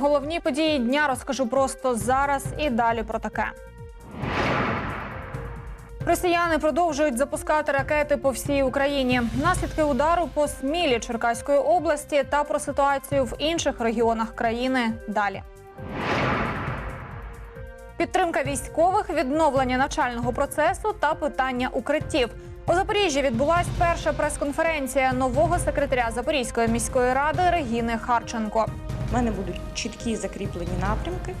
Головні події дня розкажу просто зараз і далі про таке. Росіяни продовжують запускати ракети по всій Україні. Наслідки удару по Смілі Черкаської області та про ситуацію в інших регіонах країни далі. Підтримка військових, відновлення навчального процесу та питання укриттів. У Запоріжжі відбулась перша прес-конференція нового секретаря Запорізької міської ради Регіни Харченко. У мене будуть чіткі закріплені напрямки.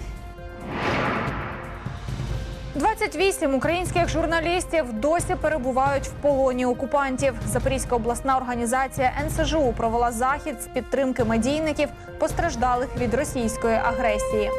28 українських журналістів досі перебувають в полоні окупантів. Запорізька обласна організація НСЖУ провела захід з підтримки медійників, постраждалих від російської агресії.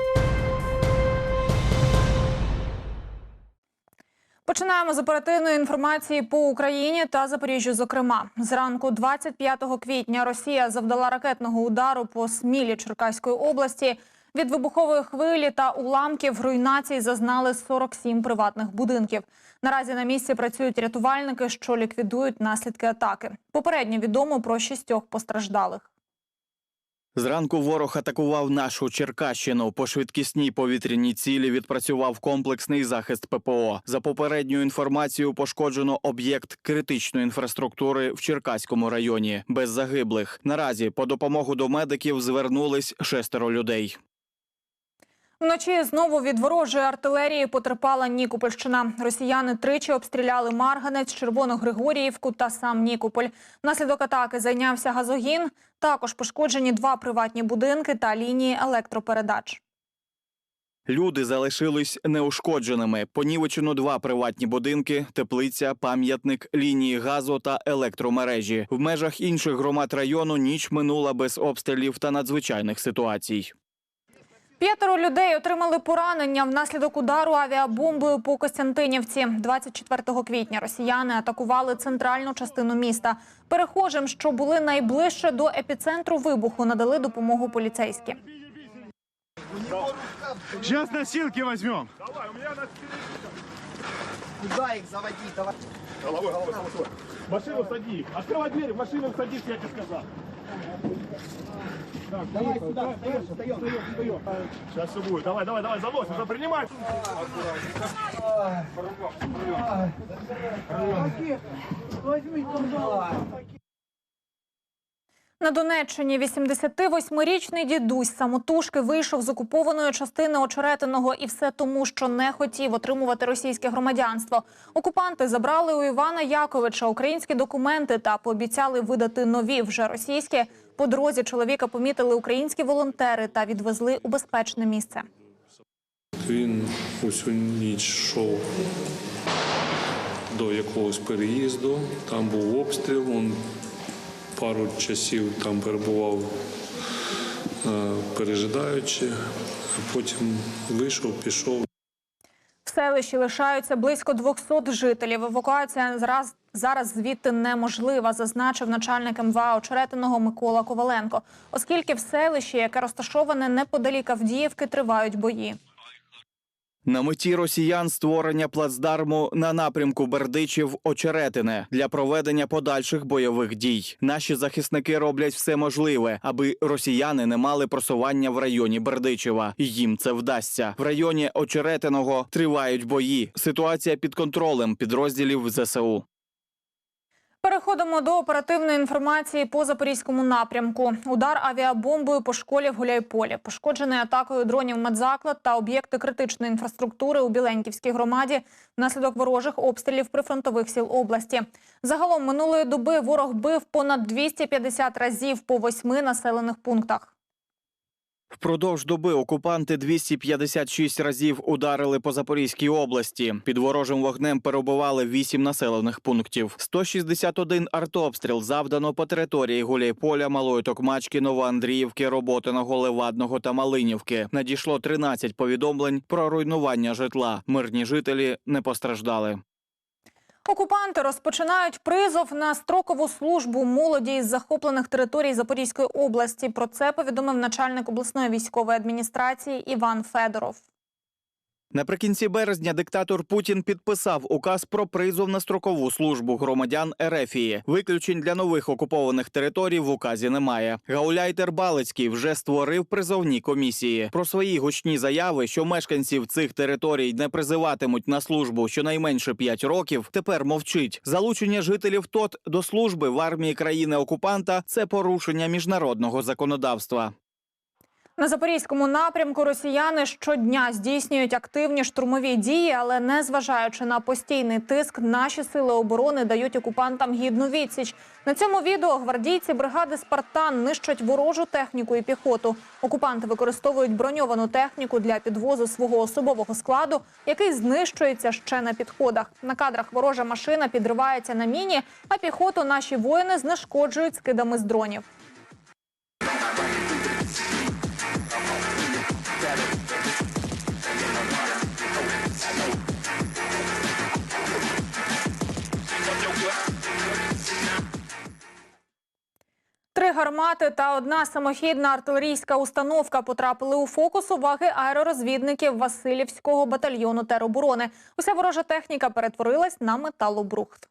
Починаємо з оперативної інформації по Україні та Запоріжжю. Зокрема, зранку 25 квітня Росія завдала ракетного удару по Смілі Черкаської області. Від вибухової хвилі та уламків руйнацій зазнали 47 приватних будинків. Наразі на місці працюють рятувальники, що ліквідують наслідки атаки. Попередньо відомо про шістьох постраждалих. Зранку ворог атакував нашу Черкащину. По швидкісній повітряній цілі відпрацював комплексний захист ППО. За попередньою інформацією, пошкоджено об'єкт критичної інфраструктури в Черкаському районі без загиблих. Наразі по допомогу до медиків звернулись шестеро людей. Вночі знову від ворожої артилерії потерпала Нікопольщина. Росіяни тричі обстріляли Марганець, Червоногригоріївку та сам Нікополь. Внаслідок атаки зайнявся газогін. Також пошкоджені два приватні будинки та лінії електропередач. Люди залишились неушкодженими. Понівечено два приватні будинки, теплиця, пам'ятник, лінії газу та електромережі. В межах інших громад району ніч минула без обстрілів та надзвичайних ситуацій. П'ятеро людей отримали поранення внаслідок удару авіабомбою по Костянтинівці. 24 квітня росіяни атакували центральну частину міста. Перехожим, що були найближче до епіцентру вибуху, надали допомогу поліцейські. Сейчас носилки возьмем. Куда их заводить? Давай. Головой, головой, головой. Машину сади. Открывай дверь, в машину садись, я тебе сказал. Давай сюда, встаем, встаем. встаем, встаем. Сейчас все будет. Давай, давай, давай, заносим, уже принимай. На Донеччині 88-річний дідусь самотужки вийшов з окупованої частини очеретиного і все тому, що не хотів отримувати російське громадянство. Окупанти забрали у Івана Яковича українські документи та пообіцяли видати нові вже російські. По дорозі чоловіка помітили українські волонтери та відвезли у безпечне місце. Він усю ніч йшов до якогось переїзду, там був обстріл, він пару часів там перебував, е, пережидаючи, а потім вийшов, пішов. В селищі лишаються близько 200 жителів. Евакуація зараз, зараз звідти неможлива, зазначив начальник МВА Очеретиного Микола Коваленко, оскільки в селищі, яке розташоване неподалік Авдіївки, тривають бої. На меті росіян створення плацдарму на напрямку Бердичів Очеретине для проведення подальших бойових дій. Наші захисники роблять все можливе, аби росіяни не мали просування в районі Бердичева. Їм це вдасться. В районі Очеретиного тривають бої. Ситуація під контролем підрозділів ЗСУ. Переходимо до оперативної інформації по запорізькому напрямку. Удар авіабомбою по школі в Гуляйполі, пошкоджений атакою дронів медзаклад та об'єкти критичної інфраструктури у Біленьківській громаді внаслідок ворожих обстрілів прифронтових сіл області. Загалом минулої доби ворог бив понад 250 разів по восьми населених пунктах. Впродовж доби окупанти 256 разів ударили по Запорізькій області. Під ворожим вогнем перебували 8 населених пунктів. 161 артобстріл завдано по території Гуляйполя, Малої Токмачки, Новоандріївки, Роботиного, Левадного та Малинівки. Надійшло 13 повідомлень про руйнування житла. Мирні жителі не постраждали. Окупанти розпочинають призов на строкову службу молоді із захоплених територій Запорізької області. Про це повідомив начальник обласної військової адміністрації Іван Федоров. Наприкінці березня диктатор Путін підписав указ про призов на строкову службу громадян Ерефії. Виключень для нових окупованих територій в указі немає. Гауляйтер Балицький вже створив призовні комісії. Про свої гучні заяви, що мешканців цих територій не призиватимуть на службу щонайменше 5 років. Тепер мовчить. Залучення жителів ТОТ до служби в армії країни окупанта це порушення міжнародного законодавства. На запорізькому напрямку росіяни щодня здійснюють активні штурмові дії, але незважаючи на постійний тиск, наші сили оборони дають окупантам гідну відсіч. На цьому відео гвардійці бригади Спартан нищать ворожу техніку і піхоту. Окупанти використовують броньовану техніку для підвозу свого особового складу, який знищується ще на підходах. На кадрах ворожа машина підривається на міні, а піхоту наші воїни знешкоджують скидами з дронів. Три гармати та одна самохідна артилерійська установка потрапили у фокус уваги аеророзвідників Васильівського батальйону тероборони. Уся ворожа техніка перетворилась на металобрухт.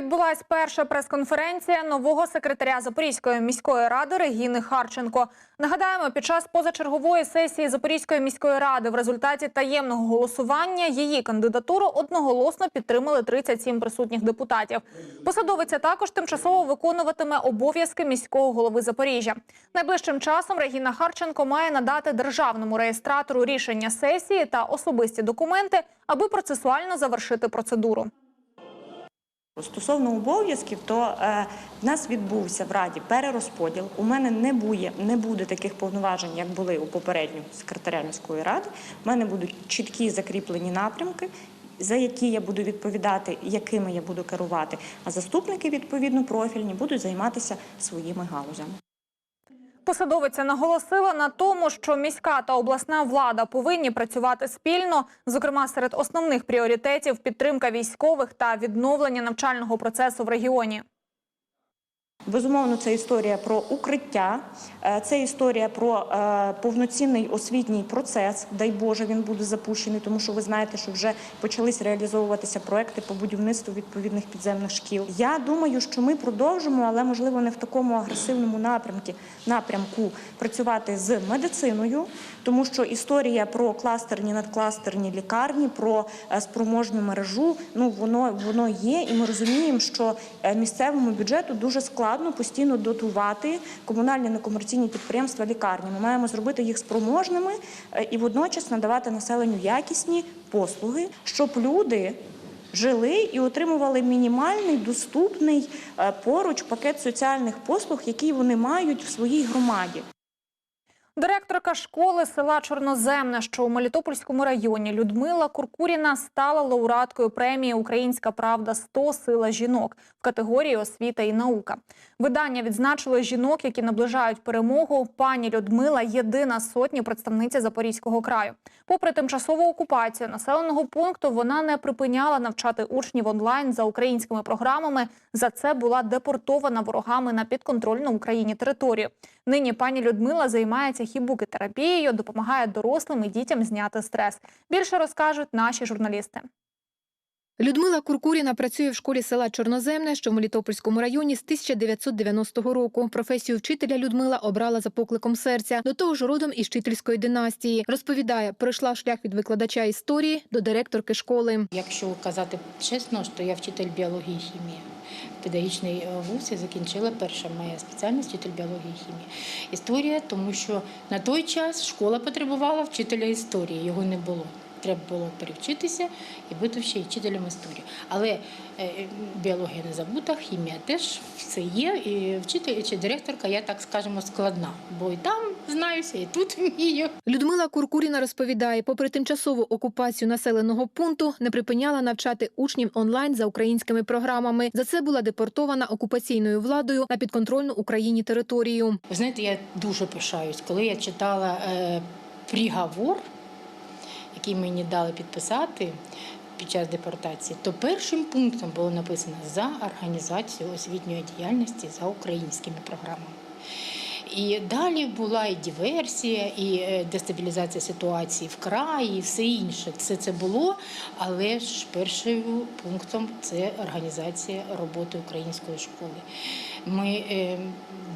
Відбулась перша прес-конференція нового секретаря Запорізької міської ради Регіни Харченко. Нагадаємо, під час позачергової сесії Запорізької міської ради в результаті таємного голосування її кандидатуру одноголосно підтримали 37 присутніх депутатів. Посадовиця також тимчасово виконуватиме обов'язки міського голови Запоріжжя. Найближчим часом Регіна Харченко має надати державному реєстратору рішення сесії та особисті документи, аби процесуально завершити процедуру. Стосовно обов'язків, то е, в нас відбувся в Раді перерозподіл. У мене не буде, не буде таких повноважень, як були у попереднього секретаря міської ради. У мене будуть чіткі закріплені напрямки, за які я буду відповідати, якими я буду керувати. А заступники, відповідно, профільні будуть займатися своїми галузями. Посадовиця наголосила на тому, що міська та обласна влада повинні працювати спільно. Зокрема, серед основних пріоритетів підтримка військових та відновлення навчального процесу в регіоні. Безумовно, це історія про укриття, е, це історія про е, повноцінний освітній процес. Дай Боже, він буде запущений, тому що ви знаєте, що вже почались реалізовуватися проекти по будівництву відповідних підземних шкіл. Я думаю, що ми продовжимо, але можливо не в такому агресивному напрямку напрямку працювати з медициною, тому що історія про кластерні надкластерні лікарні, про е, спроможню мережу, ну воно воно є, і ми розуміємо, що місцевому бюджету дуже складно постійно дотувати комунальні некомерційні підприємства лікарні. Ми маємо зробити їх спроможними е, і водночас надавати населенню якісні послуги, щоб люди. Жили і отримували мінімальний доступний е, поруч пакет соціальних послуг, які вони мають в своїй громаді. Директорка школи села Чорноземне, що у Мелітопольському районі, Людмила Куркуріна стала лауреаткою премії Українська правда 100 сила жінок в категорії освіта і наука. Видання відзначило жінок, які наближають перемогу. Пані Людмила єдина з сотні представниця Запорізького краю. Попри тимчасову окупацію населеного пункту, вона не припиняла навчати учнів онлайн за українськими програмами. За це була депортована ворогами на підконтрольну Україні територію. Нині пані Людмила займається хібуки-терапією, допомагає дорослим і дітям зняти стрес. Більше розкажуть наші журналісти. Людмила Куркуріна працює в школі села Чорноземне, що в Мелітопольському районі з 1990 року. Професію вчителя Людмила обрала за покликом серця. До того ж, родом із вчительської династії. Розповідає, пройшла шлях від викладача історії до директорки школи. Якщо казати чесно, що я вчитель біології і хімії. В педагогічній е, вузі закінчила перша моя спеціальність вчитель біології і хімії. Історія, тому що на той час школа потребувала вчителя історії, його не було. Треба було перевчитися і бути ще й вчителем історії. Але е, біологія не забута, хімія теж все є. І вчитель чи директорка, я так скажемо, складна. Бо і там знаюся, і тут вмію. Людмила Куркуріна розповідає, попри тимчасову окупацію населеного пункту, не припиняла навчати учнів онлайн за українськими програмами. За це була депортована окупаційною владою на підконтрольну Україні територію. Ви знаєте, я дуже пишаюсь, коли я читала е, приговор, який мені дали підписати під час депортації, то першим пунктом було написано за організацію освітньої діяльності за українськими програмами. І далі була і диверсія, і е, дестабілізація ситуації в краї, і все інше. Все це було, але ж першим пунктом це організація роботи української школи. Ми, е,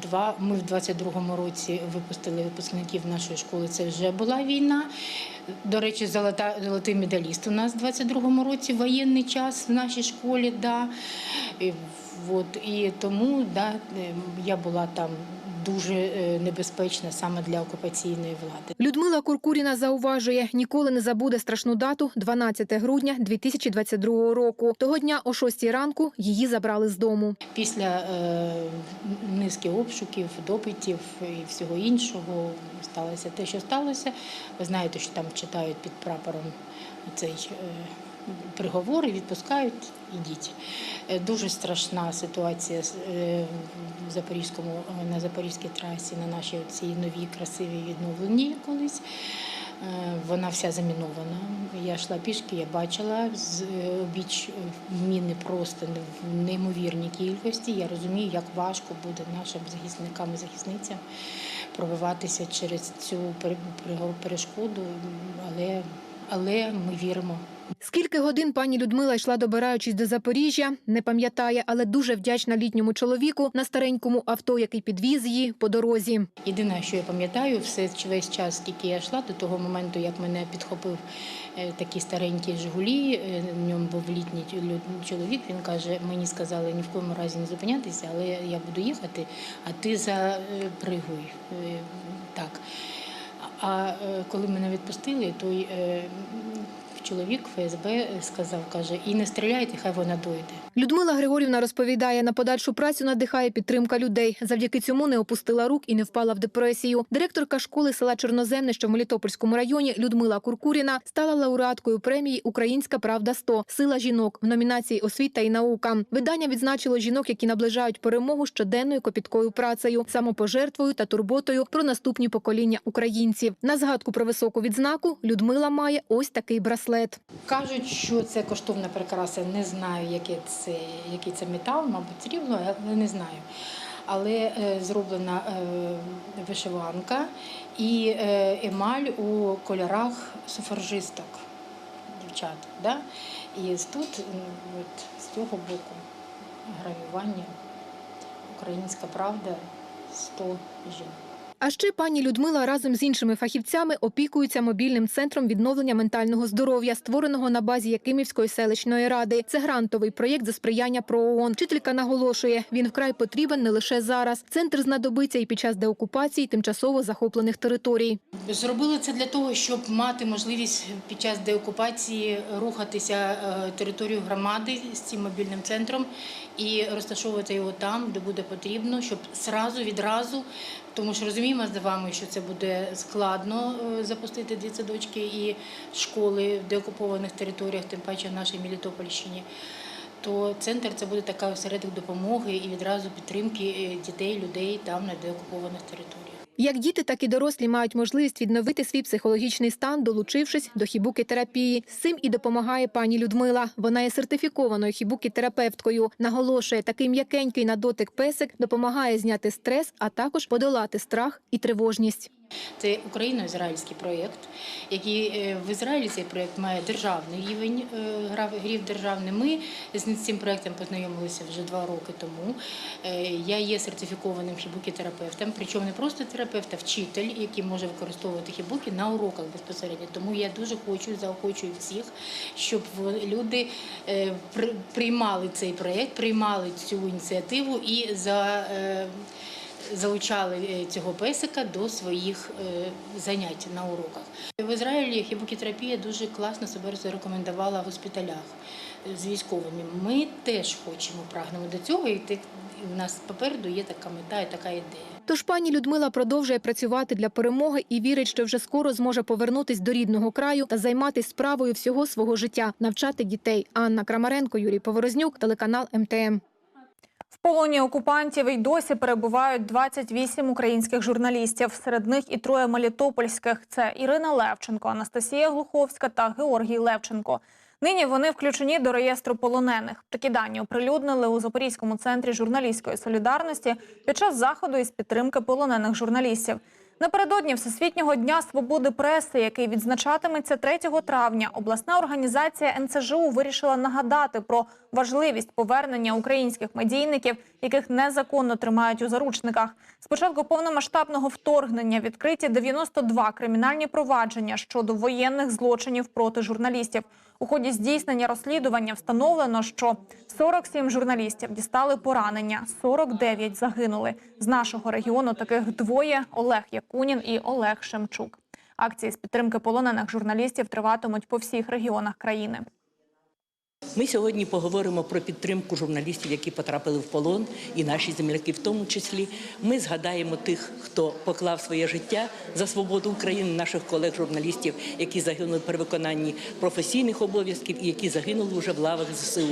два, ми в 22-му році випустили випускників нашої школи. Це вже була війна. До речі, золота, золотий медаліст у нас в 22-му році воєнний час в нашій школі. Да. І, от, і тому да, е, я була там дуже е, небезпечна саме для окупаційної влади. Людмила Куркуріна зауважує, ніколи не забуде страшну дату 12 грудня 2022 року. Того дня о 6 ранку її забрали з дому. Після е, низки обшуків, допитів і всього іншого сталося те, що сталося. Ви знаєте, що там читають під прапором цей е, приговор і відпускають. Ідіть. Е, Дуже страшна ситуація е, в Запорізькому е, на Запорізькій трасі, на нашій цій новій красивій відновленій колись. Вона вся замінована. Я йшла пішки, я бачила з обіч міни просто в неймовірній кількості. Я розумію, як важко буде нашим захисникам і захисницям пробиватися через цю пере- пере- перешкоду, але, але ми віримо. Скільки годин пані Людмила йшла, добираючись до Запоріжжя, не пам'ятає, але дуже вдячна літньому чоловіку на старенькому авто, який підвіз її по дорозі. Єдине, що я пам'ятаю, все весь час, скільки я йшла до того моменту, як мене підхопив е, такий старенький Жигулі, е, в ньому був літній чоловік. Він каже: мені сказали ні в коєму разі не зупинятися, але я буду їхати, а ти запригуй. Е, Так. А коли мене відпустили, той чоловік ФСБ сказав, каже, і не стріляйте, хай вона дойде. Людмила Григорівна розповідає, на подальшу працю надихає підтримка людей. Завдяки цьому не опустила рук і не впала в депресію. Директорка школи села Чорноземне, що в Мелітопольському районі, Людмила Куркуріна, стала лауреаткою премії Українська правда 100 Сила жінок в номінації Освіта і наука. Видання відзначило жінок, які наближають перемогу щоденною копіткою працею, самопожертвою та турботою про наступні покоління українців. На згадку про високу відзнаку Людмила має ось такий браслет. Кажуть, що це коштовна прикраса. Не знаю, яке це, який це метал, мабуть, срібло, але не знаю. Але е, зроблена е, вишиванка і е, емаль у кольорах суфражисток, дівчат. Да? І тут, от, з цього боку, гравювання Українська правда 100 жінок. А ще пані Людмила разом з іншими фахівцями опікується мобільним центром відновлення ментального здоров'я, створеного на базі Якимівської селищної ради. Це грантовий проєкт за сприяння ПРООН. Вчителька наголошує, він вкрай потрібен не лише зараз. Центр знадобиться і під час деокупації тимчасово захоплених територій. Зробили це для того, щоб мати можливість під час деокупації рухатися е, територію громади з цим мобільним центром і розташовувати його там, де буде потрібно, щоб зразу відразу, тому що розуміємо з вами, що це буде складно е, запустити дві садочки і школи в деокупованих територіях, тим паче в нашій Мелітопольщині. То центр це буде така осередок допомоги і відразу підтримки е, дітей, людей там на деокупованих територіях. Як діти, так і дорослі мають можливість відновити свій психологічний стан, долучившись до хібуки-терапії. З цим і допомагає пані Людмила. Вона є сертифікованою хібуки-терапевткою. Наголошує, такий м'якенький на дотик песик допомагає зняти стрес, а також подолати страх і тривожність. Це україно-ізраїльський проєкт, який е, в Ізраїлі цей проєкт має державний рівень е, грів державний. Ми з цим проєктом познайомилися вже два роки тому. Е, Я є сертифікованим хібукі-терапевтом, причому не просто терапевт, а вчитель, який може використовувати хібуки на уроках безпосередньо. Тому я дуже хочу заохочую всіх, щоб люди приймали цей проєкт, приймали цю ініціативу і за. Залучали е, цього песика до своїх е, занять на уроках. В Ізраїлі хібукітерапія дуже класно себе зарекомендувала в госпіталях е, з військовими. Ми теж хочемо, прагнемо до цього, і в нас попереду є така мета і така ідея. Тож пані Людмила продовжує працювати для перемоги і вірить, що вже скоро зможе повернутись до рідного краю та займатися справою всього свого життя, навчати дітей. Анна Крамаренко, Юрій Поворознюк, телеканал МТМ. В полоні окупантів й досі перебувають 28 українських журналістів. Серед них і троє мелітопольських. Це Ірина Левченко, Анастасія Глуховська та Георгій Левченко. Нині вони включені до реєстру полонених. Такі дані оприлюднили у Запорізькому центрі журналістської солідарності під час заходу із підтримки полонених журналістів. Напередодні Всесвітнього дня свободи преси, який відзначатиметься 3 травня, обласна організація НЦЖУ вирішила нагадати про важливість повернення українських медійників, яких незаконно тримають у заручниках. З початку повномасштабного вторгнення відкриті 92 кримінальні провадження щодо воєнних злочинів проти журналістів. У ході здійснення розслідування встановлено, що 47 журналістів дістали поранення, 49 загинули. З нашого регіону таких двоє: Олег Якунін і Олег Шемчук. Акції з підтримки полонених журналістів триватимуть по всіх регіонах країни. Ми сьогодні поговоримо про підтримку журналістів, які потрапили в полон, і наші земляки в тому числі. Ми згадаємо тих, хто поклав своє життя за свободу України, наших колег-журналістів, які загинули при виконанні професійних обов'язків і які загинули вже в лавах ЗСУ.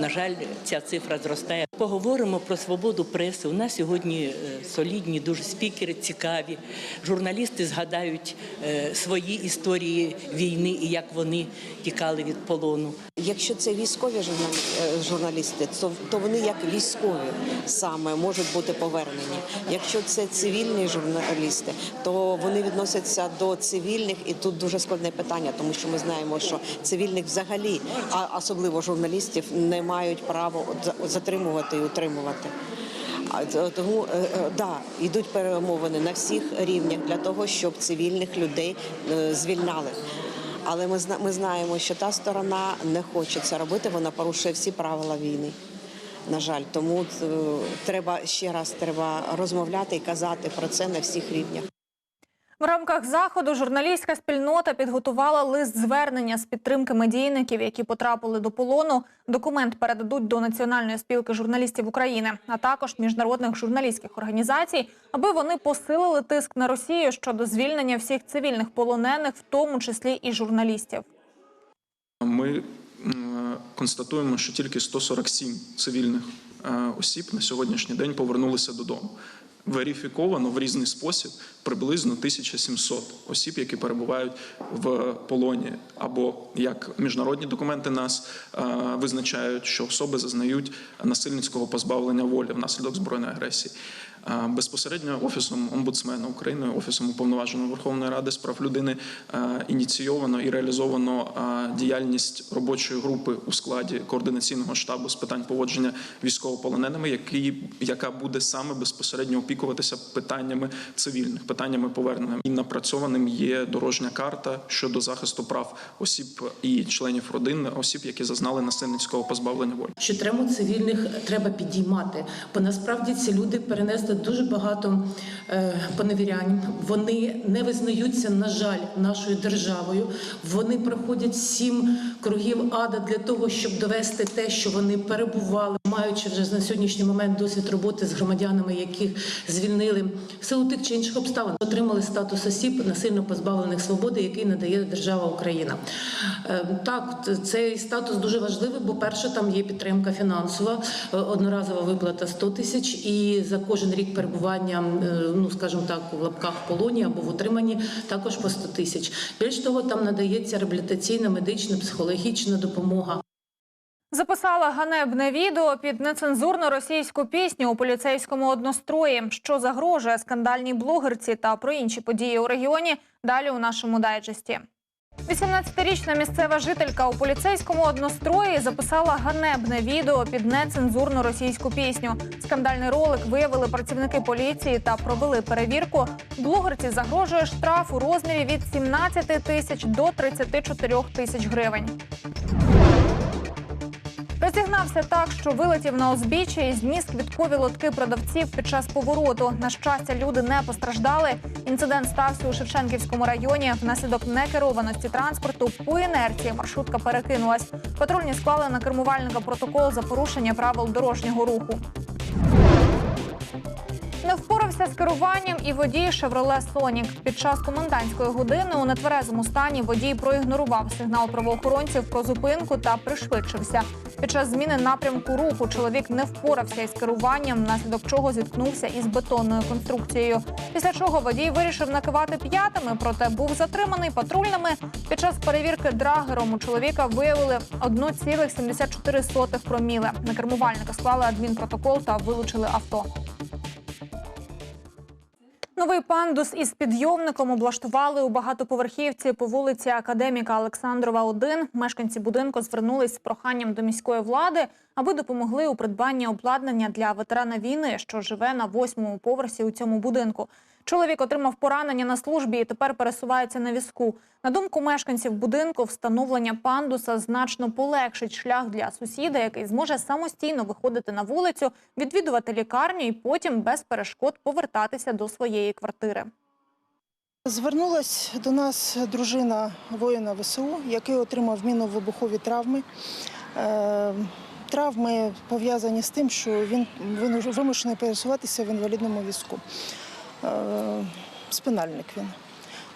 На жаль, ця цифра зростає. Поговоримо про свободу преси. У нас сьогодні е, солідні, дуже спікери, цікаві. Журналісти згадають е, свої історії війни і як вони тікали від полону. Якщо це військові журналі- е, журналісти, то, вони як військові саме можуть бути повернені. Якщо це цивільні журналісти, то вони відносяться до цивільних, і тут дуже складне питання, тому що ми знаємо, що цивільних взагалі, а особливо журналістів, не мають права затримувати і утримувати. Тому е, е, да, йдуть перемовини на всіх рівнях для того, щоб цивільних людей звільняли. Але ми ми знаємо, що та сторона не хоче це робити. Вона порушує всі правила війни. На жаль, тому е, треба ще раз треба розмовляти і казати про це на всіх рівнях. В рамках заходу журналістська спільнота підготувала лист звернення з підтримки медійників, які потрапили до полону. Документ передадуть до Національної спілки журналістів України, а також міжнародних журналістських організацій, аби вони посилили тиск на Росію щодо звільнення всіх цивільних полонених, в тому числі і журналістів. Ми констатуємо, що тільки 147 цивільних е, осіб на сьогоднішній день повернулися додому. Верифіковано в різний спосіб приблизно 1700 осіб, які перебувають в полоні, або як міжнародні документи нас е, визначають, що особи зазнають насильницького позбавлення волі внаслідок збройної агресії. Безпосередньо офісом омбудсмена України, офісом уповноваженої Верховної Ради з прав людини ініційовано і реалізовано діяльність робочої групи у складі координаційного штабу з питань поводження військовополоненими, які яка буде саме безпосередньо опікуватися питаннями цивільних, питаннями повернення. І напрацьованим є дорожня карта щодо захисту прав осіб і членів родин осіб, які зазнали насильницького позбавлення волі. що тему цивільних треба підіймати, бо насправді ці люди перенесли дуже багато е, поневірянь. Вони не визнаються, на жаль, нашою державою. Вони проходять сім кругів ада для того, щоб довести те, що вони перебували, маючи вже на сьогоднішній момент досвід роботи з громадянами, яких звільнили в силу тих чи інших обставин, отримали статус осіб насильно позбавлених свободи, який надає держава Україна. Е, Так, цей статус дуже важливий, бо перше там є підтримка фінансова, е, одноразова виплата 100 тисяч, і за кожен рік перебування, е, ну скажімо так, в лапках в полоні або в утриманні також по 100 тисяч. Більш того, там надається реабілітаційна, медична, психологічна допомога. Записала ганебне відео під нецензурну російську пісню у поліцейському однострої, що загрожує скандальній блогерці та про інші події у регіоні. Далі у нашому дайджесті. 18-річна місцева жителька у поліцейському однострої записала ганебне відео під нецензурну російську пісню. Скандальний ролик виявили працівники поліції та провели перевірку. Блогерці загрожує штраф у розмірі від 17 тисяч до 34 тисяч гривень. Розігнався так, що вилетів на узбіччя і зніс квіткові лотки продавців під час повороту. На щастя, люди не постраждали. Інцидент стався у Шевченківському районі. Внаслідок некерованості транспорту по інерції маршрутка перекинулась. Патрульні склали на кермувальника протокол за порушення правил дорожнього руху. Не впорався з керуванням і водій Шевроле Сонік. Під час комендантської години у нетверезому стані водій проігнорував сигнал правоохоронців про зупинку та пришвидшився. Під час зміни напрямку руху чоловік не впорався із керуванням, внаслідок чого зіткнувся із бетонною конструкцією. Після чого водій вирішив накивати п'ятами, проте був затриманий патрульними. Під час перевірки драгером у чоловіка виявили 1,74 проміле. На кермувальника склали адмінпротокол та вилучили авто. Новий пандус із підйомником облаштували у багатоповерхівці по вулиці Академіка Олександрова, 1. Мешканці будинку звернулись з проханням до міської влади, аби допомогли у придбанні обладнання для ветерана війни, що живе на восьмому поверсі у цьому будинку. Чоловік отримав поранення на службі і тепер пересувається на візку. На думку мешканців будинку, встановлення пандуса значно полегшить шлях для сусіда, який зможе самостійно виходити на вулицю, відвідувати лікарню і потім без перешкод повертатися до своєї квартири. Звернулась до нас дружина воїна ВСУ, який отримав мінно-вибухові травми. Е, Травми пов'язані з тим, що він вимушений пересуватися в інвалідному візку. Е, Спинальник він.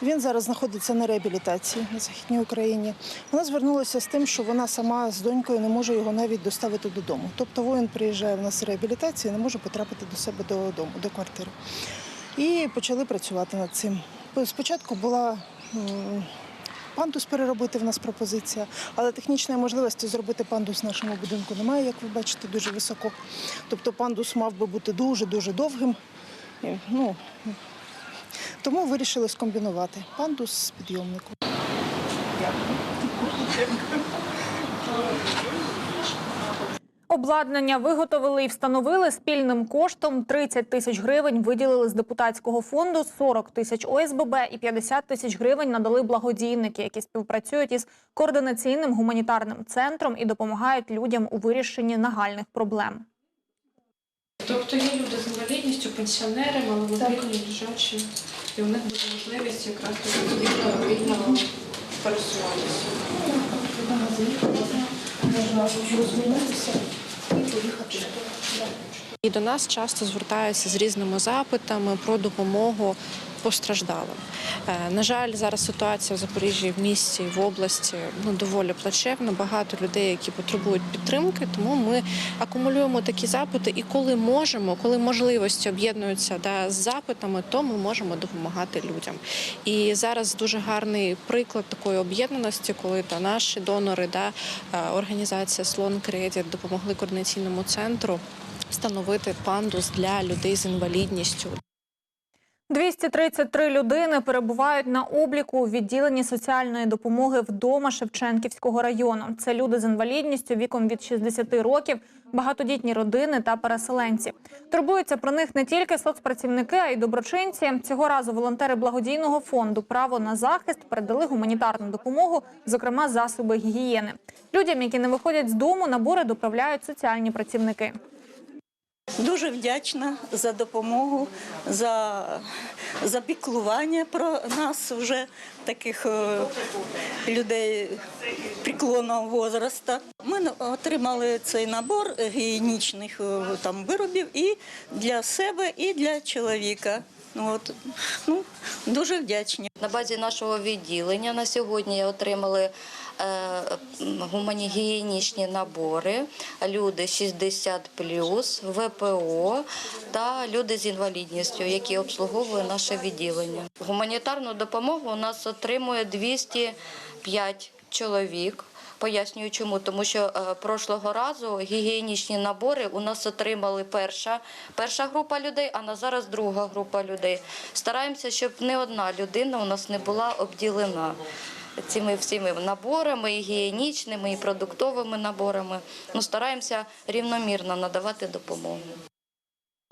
Він зараз знаходиться на реабілітації на Західній Україні. Вона звернулася з тим, що вона сама з донькою не може його навіть доставити додому. Тобто воїн приїжджає в нас з реабілітації, не може потрапити до себе додому, до квартири. І почали працювати над цим. Спочатку була пандус переробити в нас пропозиція, але технічної можливості зробити пандус в нашому будинку немає, як ви бачите, дуже високо. Тобто пандус мав би бути дуже-дуже довгим. Ну, тому вирішили скомбінувати пандус з підйомником. Обладнання виготовили і встановили спільним коштом 30 тисяч гривень. Виділили з депутатського фонду 40 тисяч ОСББ і 50 тисяч гривень надали благодійники, які співпрацюють із координаційним гуманітарним центром і допомагають людям у вирішенні нагальних проблем. Тобто є люди з інвалідністю, пенсіонери, маломобільні, лежачі, і у них буде можливість якраз вільно, вільно пересуватися. І до нас часто звертаються з різними запитами про допомогу постраждалим. Е, На жаль, зараз ситуація в Запоріжжі, в місті, в області ну доволі плачевна. Багато людей, які потребують підтримки. Тому ми акумулюємо такі запити. І коли можемо, коли можливості об'єднуються да, з запитами, то ми можемо допомагати людям. І зараз дуже гарний приклад такої об'єднаності, коли та наші донори, да, е, організація Слон Кредит допомогли координаційному центру встановити пандус для людей з інвалідністю. 233 людини перебувають на обліку у відділенні соціальної допомоги вдома Шевченківського району. Це люди з інвалідністю віком від 60 років, багатодітні родини та переселенці. Турбуються про них не тільки соцпрацівники, а й доброчинці. Цього разу волонтери благодійного фонду Право на захист передали гуманітарну допомогу, зокрема засоби гігієни. Людям, які не виходять з дому, набори доправляють соціальні працівники. Дуже вдячна за допомогу, за, за піклування про нас, вже таких е, людей преклонного возраста. Ми отримали цей набор гігієнічних е, там виробів і для себе, і для чоловіка. Ну, От, ну, дуже вдячні. На базі нашого відділення на сьогодні отримали е, м, гуманігієнічні набори, люди 60 ВПО та люди з інвалідністю, які обслуговує наше відділення. Гуманітарну допомогу у нас отримує 205 чоловік. Пояснюю, чому тому, що е, прошлого разу гігієнічні набори у нас отримали перша, перша група людей, а на зараз друга група людей. Стараємося, щоб не одна людина у нас не була обділена цими всіми наборами, і гігієнічними, і продуктовими наборами. Ну, стараємося рівномірно надавати допомогу.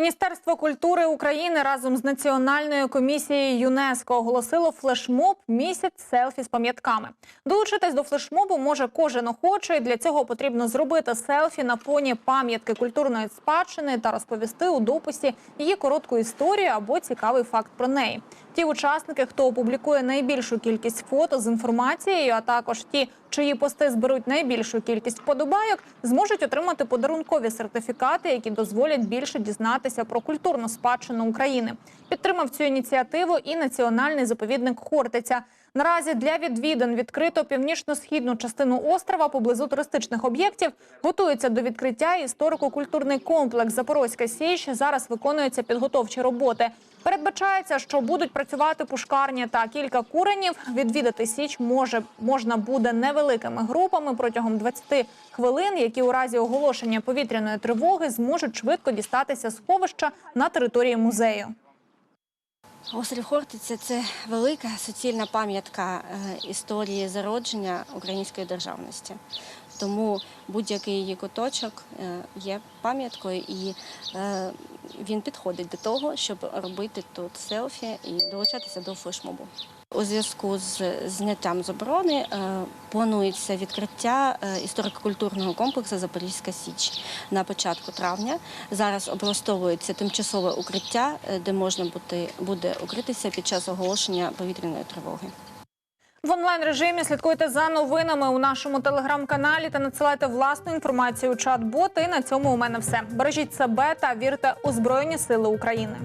Міністерство культури України разом з Національною комісією ЮНЕСКО оголосило флешмоб місяць селфі з пам'ятками. Долучитись до флешмобу може кожен охочий. Для цього потрібно зробити селфі на фоні пам'ятки культурної спадщини та розповісти у дописі її коротку історію або цікавий факт про неї. Ті учасники, хто опублікує найбільшу кількість фото з інформацією, а також ті, чиї пости зберуть найбільшу кількість подобайок, зможуть отримати подарункові сертифікати, які дозволять більше дізнатися про культурну спадщину України. Підтримав цю ініціативу і національний заповідник Хортиця. Наразі для відвідин відкрито північно-східну частину острова поблизу туристичних об'єктів. Готується до відкриття історико-культурний комплекс Запорозька Січ. Зараз виконуються підготовчі роботи. Передбачається, що будуть працювати пушкарні та кілька куренів. Відвідати січ може можна буде невеликими групами протягом 20 хвилин, які у разі оголошення повітряної тривоги зможуть швидко дістатися сховища на території музею. Острів Хортиця це велика суцільна пам'ятка е, історії зародження української державності. Тому будь-який її куточок е, є пам'яткою, і е, він підходить до того, щоб робити тут селфі і долучатися до флешмобу. У зв'язку з зняттям заборони е, планується відкриття е, історико-культурного комплексу Запорізька Січ на початку травня. Зараз облаштовується тимчасове укриття, е, де можна бути, буде укритися під час оголошення повітряної тривоги. В онлайн режимі слідкуйте за новинами у нашому телеграм-каналі та надсилайте власну інформацію у чат-бот. І на цьому у мене все. Бережіть себе та вірте у Збройні Сили України.